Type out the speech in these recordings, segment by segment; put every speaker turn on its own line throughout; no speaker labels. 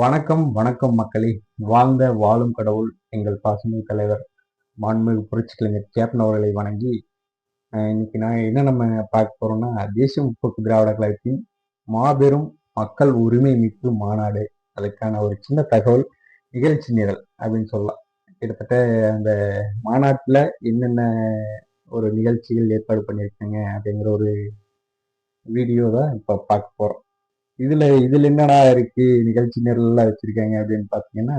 வணக்கம் வணக்கம் மக்களே. வாழ்ந்த வாழும் கடவுள் எங்கள் பாசமிகு தலைவர் மாண்புமிகு புரட்சி கலைஞர் கேப்டன் அவர்களை வணங்கி இன்னைக்கு நான் என்ன நம்ம பார்க்க போறோம்னா தேசிய முற்போக்கு திராவிட கழகத்தின் மாபெரும் மக்கள் உரிமை மீட்பு மாநாடு. அதுக்கான ஒரு சின்ன தகவல் நிகழ்ச்சி நிரல் அப்படின்னு சொல்லலாம். கிட்டத்தட்ட அந்த மாநாட்டில் என்னென்ன ஒரு நிகழ்ச்சிகள் ஏற்பாடு பண்ணியிருக்காங்க அப்படிங்கிற ஒரு வீடியோ தான் இப்போ பார்க்க போகிறோம் இதுல இதுல என்னடா இருக்கு? நிகழ்ச்சி நிரலாம் வச்சிருக்காங்க அப்படின்னு பாத்தீங்கன்னா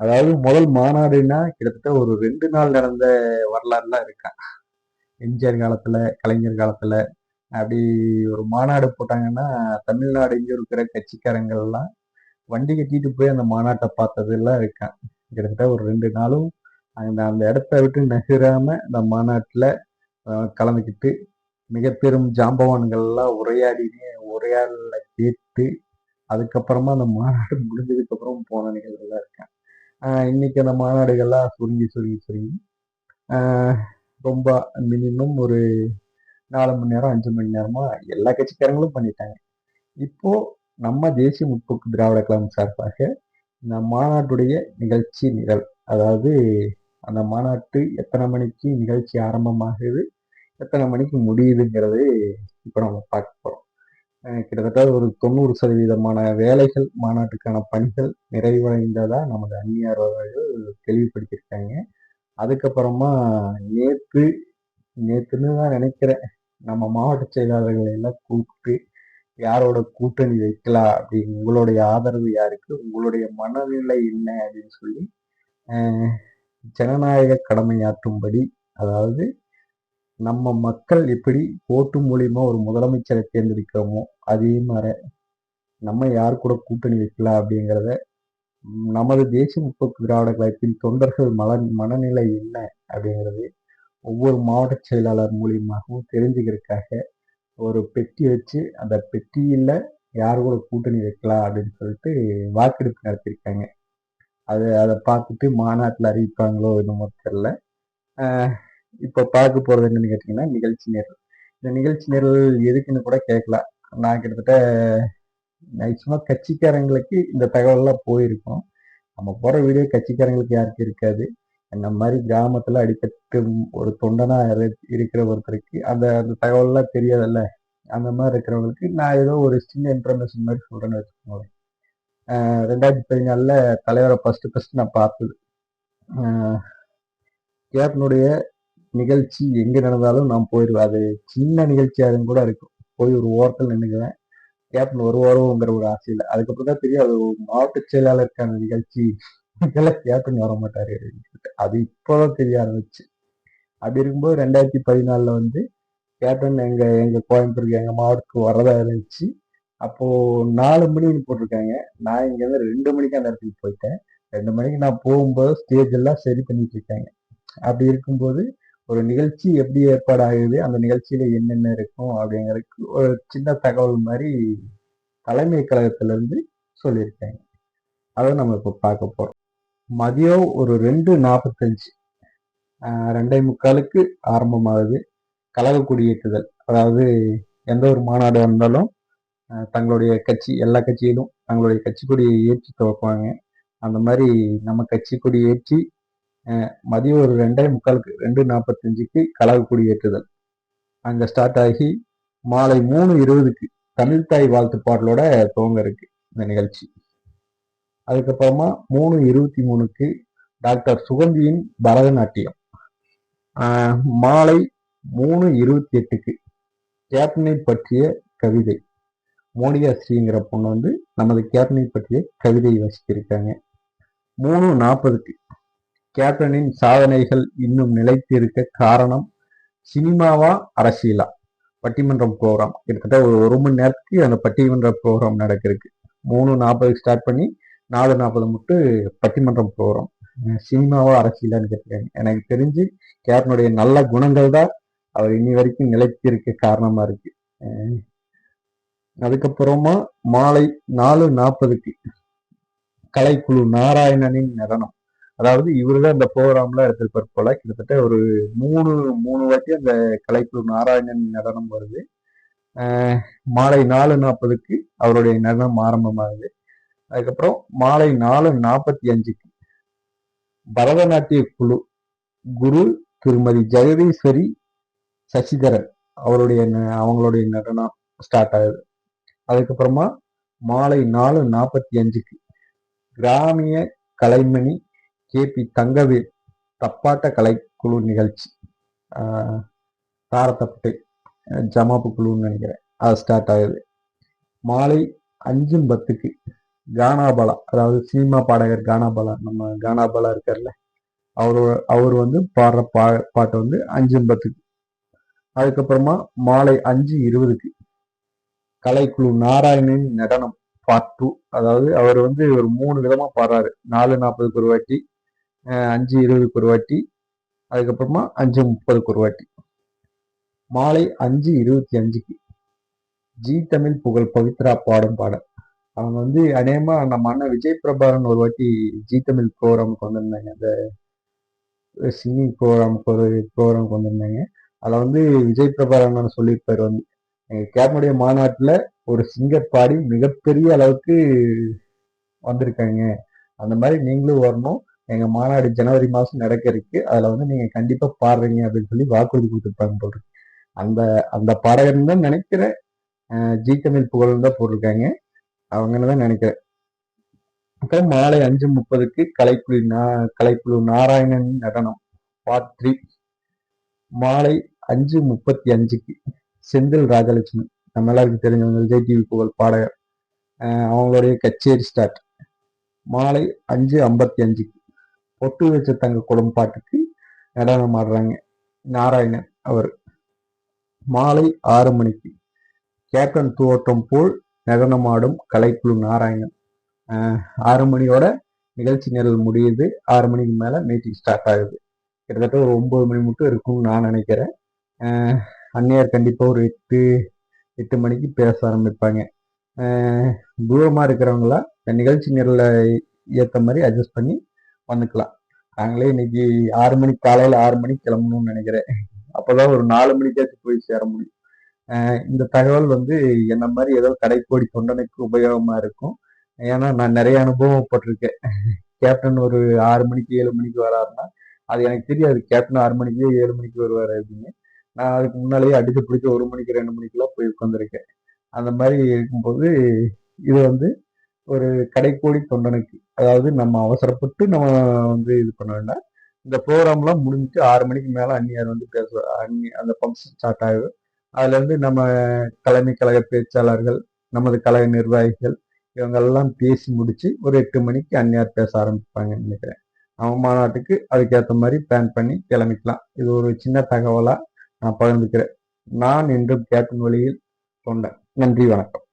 அதாவது முதல் மாநாடுனா கிட்டத்தட்ட ஒரு ரெண்டு நாள் நடந்த வரலாறுலாம் இருக்கான் எம்ஜிஆர் காலத்துல கலைஞர் காலத்துல அப்படி ஒரு மாநாடு போட்டாங்கன்னா தமிழ்நாடு இங்க இருக்கிற கட்சிக்காரங்கள்லாம் வண்டி கட்டிட்டு போய் அந்த மாநாட்டை பார்த்ததெல்லாம் இருக்கான் கிட்டத்தட்ட ஒரு ரெண்டு நாளும் அந்த அந்த இடத்த விட்டு நகராம அந்த மாநாட்டுல கலந்துக்கிட்டு மிக பெரும் ஜாம்பவான்கள்லாம் உரையாடினே உரையாடல கேட்டு அதுக்கப்புறமா அந்த மாநாடு முடிஞ்சதுக்கு அப்புறம் போன நிகழ்வுலாம் இருக்கேன். இன்னைக்கு அந்த மாநாடுகள்லாம் சுருங்கி சுருங்கி சுருங்கி. ரொம்ப மினிமம் ஒரு நாலு மணி நேரம் அஞ்சு மணி நேரமா எல்லா கட்சிக்காரங்களும் பண்ணிட்டாங்க. இப்போ நம்ம தேசிய முற்போக்கு திராவிட கழகம் சார்பாக இந்த மாநாட்டுடைய நிகழ்ச்சி நிரல் அதாவது அந்த மாநாட்டு எத்தனை மணிக்கு நிகழ்ச்சி ஆரம்பமாகுது எத்தனை மணிக்கு முடியுதுங்கிறது இப்போ நம்ம பார்க்க போறோம். கிட்டத்தட்ட ஒரு தொண்ணூறு சதவீதமான வேலைகள் மாநாட்டுக்கான பணிகள் நிறைவடைந்ததா நமது அந்நியார் அவர்கள் தெளிவுபடுத்தியிருக்காங்க அதுக்கப்புறமா நேற்று நேற்றுன்னு தான் நினைக்கிறேன் நம்ம மாவட்ட செயலாளர்களை எல்லாம் கூப்பிட்டு யாரோட கூட்டணி வைக்கலாம் அப்படி உங்களுடைய ஆதரவு யாருக்கு உங்களுடைய மனநிலை என்ன அப்படின்னு சொல்லி ஜனநாயக கடமையாற்றும்படி அதாவது நம்ம மக்கள் எப்படி ஓட்டு மூலியமா ஒரு முதலமைச்சரை தேர்ந்தெடுக்கிறோமோ அதே மாதிரி நம்ம யார் கூட கூட்டணி வைக்கலாம் அப்படிங்கிறத நமது தேசிய முற்போக்கு திராவிட கழகத்தின் தொண்டர்கள் மன மனநிலை என்ன அப்படிங்கிறது ஒவ்வொரு மாவட்ட செயலாளர் மூலியமாகவும் தெரிஞ்சுக்கிறதுக்காக ஒரு பெட்டி வச்சு அந்த பெட்டியில யார் கூட கூட்டணி வைக்கலாம் அப்படின்னு சொல்லிட்டு வாக்கெடுப்பு நடத்தியிருக்காங்க. அது அதை பார்த்துட்டு மாநாட்டில் அறிவிப்பாங்களோ என்னமோ தெரியல. இப்போ பார்க்க போகிறது என்னன்னு கேட்டிங்கன்னா நிகழ்ச்சி நிரல் இந்த நிகழ்ச்சி நிரல் எதுக்குன்னு கூட கேட்கலாம். நான் கிட்டத்தட்ட சும்மா கட்சிக்காரங்களுக்கு இந்த தகவல்லாம் போயிருக்கோம். நம்ம போகிற வீடியோ கட்சிக்காரங்களுக்கு யாருக்கும் இருக்காது. இந்த மாதிரி கிராமத்தில் அடிக்கட்டு ஒரு தொண்டனாக இரு- இருக்கிற ஒருத்தருக்கு அந்த அந்த தகவல்லாம் தெரியாதுல்ல. அந்த மாதிரி இருக்கிறவங்களுக்கு நான் ஏதோ ஒரு சின்ன இன்ஃபர்மேஷன் மாதிரி சொல்கிறேன்னு வச்சுக்கோங்களேன். ரெண்டாயிரத்தி பதினாலில் தலைவரை ஃபஸ்ட்டு ஃபஸ்ட்டு நான் பார்த்தது. கேப்னுடைய நிகழ்ச்சி எங்க நடந்தாலும் நான் போயிடுவேன். அது சின்ன நிகழ்ச்சியாக கூட இருக்கும். போய் ஒரு ஓரத்தில் நின்றுக்குவேன் கேப்டன் வருவாரோங்கிற ஒரு ஆசையில். அதுக்கப்புறம் தான் தெரியும் அது ஒரு மாவட்ட செயலாளருக்கான நிகழ்ச்சி. இதெல்லாம் கேப்டன் வர மாட்டாரு. அது இப்போதான் தெரிய ஆரம்பிச்சு. அப்படி இருக்கும்போது ரெண்டாயிரத்தி பதினாலுல வந்து கேப்டன் எங்க எங்க கோயம்புத்தூருக்கு எங்க மாவட்டத்துக்கு வரதா இருந்துச்சு. அப்போ நாலு மணின்னு போட்டிருக்காங்க. நான் இங்க இருந்து ரெண்டு மணிக்கு அந்த இடத்துக்கு போயிட்டேன். ரெண்டு மணிக்கு நான் போகும்போது ஸ்டேஜ் எல்லாம் சரி பண்ணிட்டு இருக்காங்க. அப்படி இருக்கும்போது ஒரு நிகழ்ச்சி எப்படி ஏற்பாடாகுது அந்த நிகழ்ச்சியில என்னென்ன இருக்கும் அப்படிங்கிறதுக்கு ஒரு சின்ன தகவல் மாதிரி தலைமை கழகத்திலிருந்து சொல்லியிருக்காங்க அதை நம்ம இப்போ பார்க்க போகிறோம் மதியம் ஒரு ரெண்டு நாற்பத்தஞ்சு. ரெண்டே முக்காலுக்கு ஆரம்பமாகுது. கழக குடியேற்றுதல். அதாவது எந்த ஒரு மாநாடு வந்தாலும் தங்களுடைய கட்சி எல்லா கட்சியிலும் தங்களுடைய கட்சி கொடியை ஏற்றி துவக்குவாங்க. அந்த மாதிரி நம்ம கட்சி கொடி ஏற்றி மதியம் ஒரு ரெண்டே முக்காலுக்கு ரெண்டு நாற்பத்தஞ்சுக்கு கழக கொடி ஏற்றுதல் ஸ்டார்ட் ஆகி மாலை மூணு இருபதுக்கு தமிழ்தாய் வாழ்த்து பாடலோட துவங்க இருக்கு இந்த நிகழ்ச்சி. அதுக்கப்புறமா மூணு இருபத்தி மூணுக்கு டாக்டர் சுகந்தியின் பரதநாட்டியம். மாலை மூணு இருபத்தி எட்டுக்கு கேப்டனை பற்றிய கவிதை. மோனிகா ஸ்ரீங்கிற பொண்ணு வந்து நமது கேப்டனை பற்றிய கவிதை வசித்திருக்காங்க மூணு நாற்பதுக்கு கேப்டனின் சாதனைகள் இன்னும் நிலைத்திருக்க காரணம் சினிமாவா அரசியலா? பட்டிமன்றம் ப்ரோக்ராம் கிட்டத்தட்ட ஒரு ஒரு மணி நேரத்துக்கு அந்த பட்டிமன்ற ப்ரோக்ராம் நடக்கிறதுக்கு. மூணு நாற்பதுக்கு ஸ்டார்ட் பண்ணி நாலு நாற்பது மட்டும் பட்டிமன்றம் ப்ரோக்ராம் சினிமாவா அரசியலான்னு கேட்டிருக்காங்க. எனக்கு தெரிஞ்சு கேப்டனுடைய நல்ல குணங்கள் தான் அவர் இன்னி வரைக்கும் நிலைத்திருக்க காரணமா இருக்கு. அதுக்கப்புறமா மாலை நாலு நாற்பதுக்கு கலைக்குழு நாராயணனின் நடனம். அதாவது இவருதான் இந்த ப்ரோக்ராம்ல எடுத்திருப்பார் போல. கிட்டத்தட்ட ஒரு மூணு மூணு வாட்டி அந்த கலைக்குழு நாராயணன் நடனம் வருது. மாலை நாலு நாற்பதுக்கு அவருடைய நடனம் ஆரம்பமாகுது. அதுக்கப்புறம் மாலை நாலு நாற்பத்தி அஞ்சுக்கு பரதநாட்டிய குழு குரு திருமதி ஜெகதீஸ்வரி சசிதரன் அவருடைய ந- அவங்களுடைய நடனம் ஸ்டார்ட் ஆகுது. அதுக்கப்புறமா மாலை நாலு நாற்பத்தி அஞ்சுக்கு கிராமிய கலைமணி கே பி தங்கவேல் தப்பாட்ட கலைக்குழு நிகழ்ச்சி. ஆஹ் தாரத்தப்பட்டை ஜமாப்பு குழுன்னு நினைக்கிறேன். அது ஸ்டார்ட் ஆகுது. மாலை அஞ்சு பத்துக்கு கானாபாலா அதாவது சினிமா பாடகர் கானாபாலா நம்ம கானாபாலா இருக்கார்ல அவரோட அவர் வந்து பாடுற பா பாட்டு வந்து அஞ்சு பத்துக்கு அதுக்கப்புறமா மாலை அஞ்சு இருபதுக்கு கலைக்குழு நாராயணன் நடனம் பார்ட் டூ அதாவது அவர் வந்து ஒரு மூணு விதமா பாடுறாரு. நாலு நாற்பதுக்கு ஒரு வாட்டி அஞ்சு இருபதுக்கு ஒரு வாட்டி அதுக்கப்புறமா அஞ்சு முப்பதுக்கு ஒரு வாட்டி. மாலை அஞ்சு இருபத்தி அஞ்சுக்கு. ஜி தமிழ் புகழ் பவித்ரா பாடும் பாடல். அவங்க வந்து அநேகமா நம்ம அண்ணன் விஜய் பிரபாகரன் ஒரு வாட்டி ஜி தமிழ் ப்ரோக்ராமுக்கு வந்திருந்தாங்க. அந்த சிங்கிங் ப்ரோக்ராமுக்கு ஒரு ப்ரோக்ராமுக்கு வந்திருந்தாங்க. அதில் வந்து விஜய் பிரபாகரன் சொல்லியிருப்பார் வந்து எங்கள் கேப்னுடைய மாநாட்டில் ஒரு சிங்கர் பாடி மிகப்பெரிய அளவுக்கு வந்திருக்காங்க. அந்த மாதிரி நீங்களும் வரணும். எங்கள் மாநாடு ஜனவரி மாதம் நடக்க இருக்கு. அதில் வந்து நீங்கள் கண்டிப்பாக பாடுறீங்க அப்படின்னு சொல்லி வாக்குறுதி கொடுத்துருப்பாங்க போல் அந்த அந்த பாடகர்னு தான் நினைக்கிறேன். ஜி தமிழ் புகழ்னு தான் போட்டிருக்காங்க. அவங்கன்னு தான் நினைக்கிறேன். அப்புறம் மாலை அஞ்சு முப்பதுக்கு கலைக்குழு நா கலைக்குழு நாராயணன் நடனம் பார்ட் த்ரீ மாலை அஞ்சு முப்பத்தி அஞ்சுக்கு செந்தில் ராஜலட்சுமி. நம்ம எல்லாருக்கும் தெரிஞ்சவங்க விஜய் டிவி புகழ் பாடகர். அவங்களுடைய கச்சேரி ஸ்டார்ட் மாலை அஞ்சு ஐம்பத்தி அஞ்சுக்கு பொட்டு வச்ச தங்க குளம் பாட்டுக்கு நடனம் ஆடுறாங்க. நாராயணன் அவர். மாலை ஆறு மணிக்கு. கேப்டன் தோட்டம் போல் நடனமாடும் கலைக்குழு நாராயணன். ஆறு மணியோட நிகழ்ச்சி நிரல் முடியுது. ஆறு மணிக்கு மேல மீட்டிங் ஸ்டார்ட் ஆகுது. கிட்டத்தட்ட ஒரு ஒன்பது மணி மட்டும் இருக்கும்னு நான் நினைக்கிறேன். அன்னையார் கண்டிப்பாக ஒரு எட்டு எட்டு மணிக்கு பேச ஆரம்பிப்பாங்க. தூரமாக இருக்கிறவங்களா நிகழ்ச்சி நிரலை ஏற்ற மாதிரி அட்ஜஸ்ட் பண்ணி வந்துக்கலாம் நாங்களே இன்னைக்கு ஆறு மணிக்கு காலையில ஆறு மணிக்கு கிளம்பணும்னு நினைக்கிறேன். அப்பதான் ஒரு நாலு மணிக்காச்சும் போய் சேர முடியும். இந்த தகவல் வந்து என்ன மாதிரி ஏதோ கடைக்கோடி தொண்டனுக்கு உபயோகமா இருக்கும். ஏன்னா நான் நிறைய அனுபவப்பட்டிருக்கேன் கேப்டன் ஒரு ஆறு மணிக்கு ஏழு மணிக்கு வராருன்னா அது எனக்கு தெரியாது. கேப்டன் ஆறு மணிக்கு ஏழு மணிக்கு வருவார் அப்படின்னு. நான் அதுக்கு முன்னாலேயே அடிச்சு பிடிச்சி ஒரு மணிக்கு ரெண்டு மணிக்கெல்லாம் போய் உட்காந்துருக்கேன் அந்த மாதிரி இருக்கும்போது இது வந்து ஒரு கடைக்கோடி தொண்டனுக்கு. அதாவது நம்ம அவசரப்பட்டு நம்ம வந்து இது பண்ண வேண்டாம் இந்த ப்ரோக்ராம்லாம் முடிஞ்சுட்டு ஆறு மணிக்கு மேலே அந்நியார் வந்து பேச அந்நி அந்த ஃபங்க்ஷன் ஸ்டார்ட் ஆகும் அதுல இருந்து நம்ம தலைமை கழக பேச்சாளர்கள் நமது கழக நிர்வாகிகள் இவங்கெல்லாம் பேசி முடிச்சு ஒரு எட்டு மணிக்கு அந்நியார் பேச ஆரம்பிப்பாங்கன்னு நினைக்கிறேன். நம்ம மாநாட்டுக்கு அதுக்கேற்ற மாதிரி பிளான் பண்ணி கிளம்பிக்கலாம். இது ஒரு சின்ன தகவலா நான் பகிர்ந்துக்கிறேன். நான் என்றும் கேப்டன் வழியில் சொன்னேன் நன்றி வணக்கம்.